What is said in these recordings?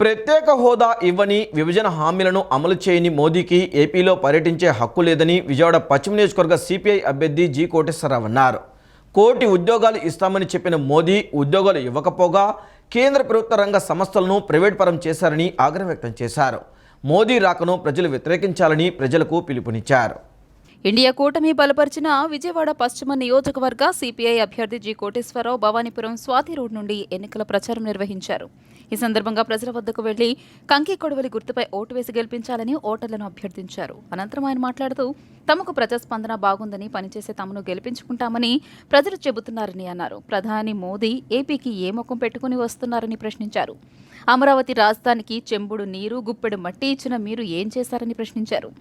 ప్రత్యేక హోదా ఇవ్వని విభజన హామీలను అమలు చేయని మోదీకి ఏపీలో పర్యటించే హక్కు లేదని విజయవాడ పశ్చిమ నియోజకవర్గ సిపిఐ అభ్యర్థి జి కోటేశ్వరరావు అన్నారు. కోటి ఉద్యోగాలు ఇస్తామని చెప్పిన మోదీ ఉద్యోగాలు ఇవ్వకపోగా కేంద్ర ప్రభుత్వ రంగ సంస్థలను ప్రైవేట్ పరం చేశారని ఆగ్రహం వ్యక్తం చేశారు. మోదీ రాకను ప్రజలు వ్యతిరేకించాలని ప్రజలకు పిలుపునిచ్చారు. ఇండియా కూటమి బలపరిచిన విజయవాడ పశ్చిమ నియోజకవర్గ సిపిఐ అభ్యర్థి జి కోటేశ్వరరావు భవానీపురం స్వాతి రోడ్ నుండి ఎన్నికల ప్రచారం నిర్వహించారు. ఈ సందర్భంగా ప్రజల వద్దకు వెళ్ళి కంకి కొడవలి గుర్తుపై ఓటు వేసి గెలిపించాలని ఓటర్లను అభ్యర్థించారు. అనంతరం ఆయన మాట్లాడుతూ తమకు ప్రజాస్పందన బాగుందని పనిచేసే తమను గెలిపించుకుంటామని ప్రజలు చెబుతున్నారని అన్నారు. ప్రధాని మోదీ ఏపీకి ఏ ముఖం పెట్టుకుని వస్తున్నారని ప్రశ్నించారు. అమరావతి రాజధానికి చెంబుడు నీరు గుప్పెడు మట్టి ఇచ్చిన మీరు ఏం చేశారని ప్రశ్నించారు.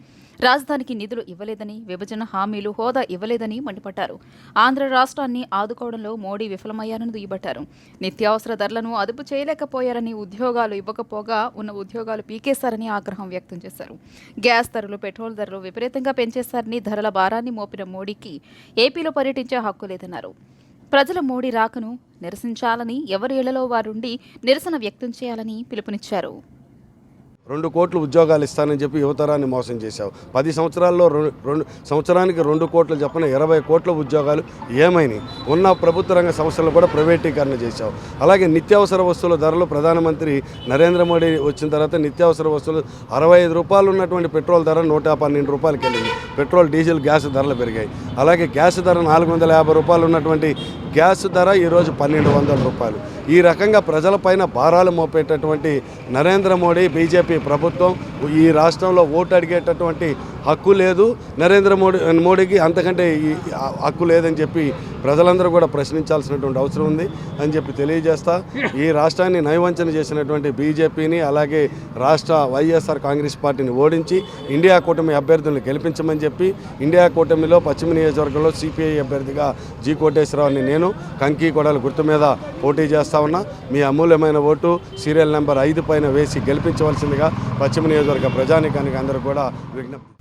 రాజధానికి నిధులు ఇవ్వలేదని విభజన హామీలు హోదా ఇవ్వలేదని మండిపడ్డారు. ఆంధ్ర రాష్ట్రాన్ని ఆదుకోవడంలో మోడీ విఫలమయ్యారని దుయ్యబట్టారు. నిత్యావసర ధరలను అదుపు చేయలేకపోయారని ఉద్యోగాలు ఇవ్వకపోగా ఉన్న ఉద్యోగాలు పీకేశారని ఆగ్రహం వ్యక్తం చేశారు. గ్యాస్ ధరలు పెట్రోల్ ధరలు విపరీతంగా పెంచేశారని ధరల భారాన్ని మోపిన మోడీకి ఏపీలో పర్యటించే హక్కు లేదన్నారు. ప్రజల మోడీ రాకను నిరసించాలని ఎవరి ఇళ్ళలో వారుండి నిరసన వ్యక్తం చేయాలని పిలుపునిచ్చారు. రెండు కోట్లు ఉద్యోగాలు ఇస్తానని చెప్పి యువతరాన్ని మోసం చేశావు. పది సంవత్సరాల్లో రెండు రెండు సంవత్సరానికి రెండు కోట్లు చెప్పిన ఇరవై కోట్ల ఉద్యోగాలు ఏమైనాయి? ఉన్న ప్రభుత్వ రంగ సంస్థలను కూడా ప్రైవేటీకరణ చేశావు. అలాగే నిత్యావసర వస్తువుల ధరలు ప్రధానమంత్రి నరేంద్ర మోడీ వచ్చిన తర్వాత నిత్యావసర వస్తువులు అరవై ఐదు రూపాయలు ఉన్నటువంటి పెట్రోల్ ధర నూట పన్నెండు రూపాయలకి వెళ్ళింది పెట్రోల్ డీజిల్ గ్యాస్ ధరలు పెరిగాయి. అలాగే గ్యాస్ ధర నాలుగు వందల యాభై రూపాయలు ఉన్నటువంటి గ్యాస్ ధర ఈరోజు పన్నెండు వందల రూపాయలు. ఈ రకంగా ప్రజలపైన భారాలు మోపేటటువంటి నరేంద్ర మోడీ బీజేపీ ప్రభుత్వం ఈ రాష్ట్రంలో ఓటు అడిగేటటువంటి హక్కు లేదు. నరేంద్ర మోడీ మోడీకి అంతకంటే ఈ హక్కు లేదని చెప్పి ప్రజలందరూ కూడా ప్రశ్నించాల్సినటువంటి అవసరం ఉంది అని చెప్పి తెలియజేస్తా. ఈ రాష్ట్రాన్ని నయవంచన చేసినటువంటి బీజేపీని అలాగే రాష్ట్ర వైఎస్ఆర్ కాంగ్రెస్ పార్టీని ఓడించి ఇండియా కూటమి అభ్యర్థులను గెలిపించమని చెప్పి ఇండియా కూటమిలో పశ్చిమ నియోజకవర్గంలో సిపిఐ అభ్యర్థిగా జి కోటేశ్వరరావుని నేను కంకి కొడల గుర్తు మీద పోటీ చేస్తా ఉన్నా. మీ అమూల్యమైన ఓటు సీరియల్ నెంబర్ ఐదు పైన వేసి గెలిపించవలసిందిగా పశ్చిమ నియోజకవర్గ ప్రజానికానికి అందరూ కూడా విజ్ఞప్తి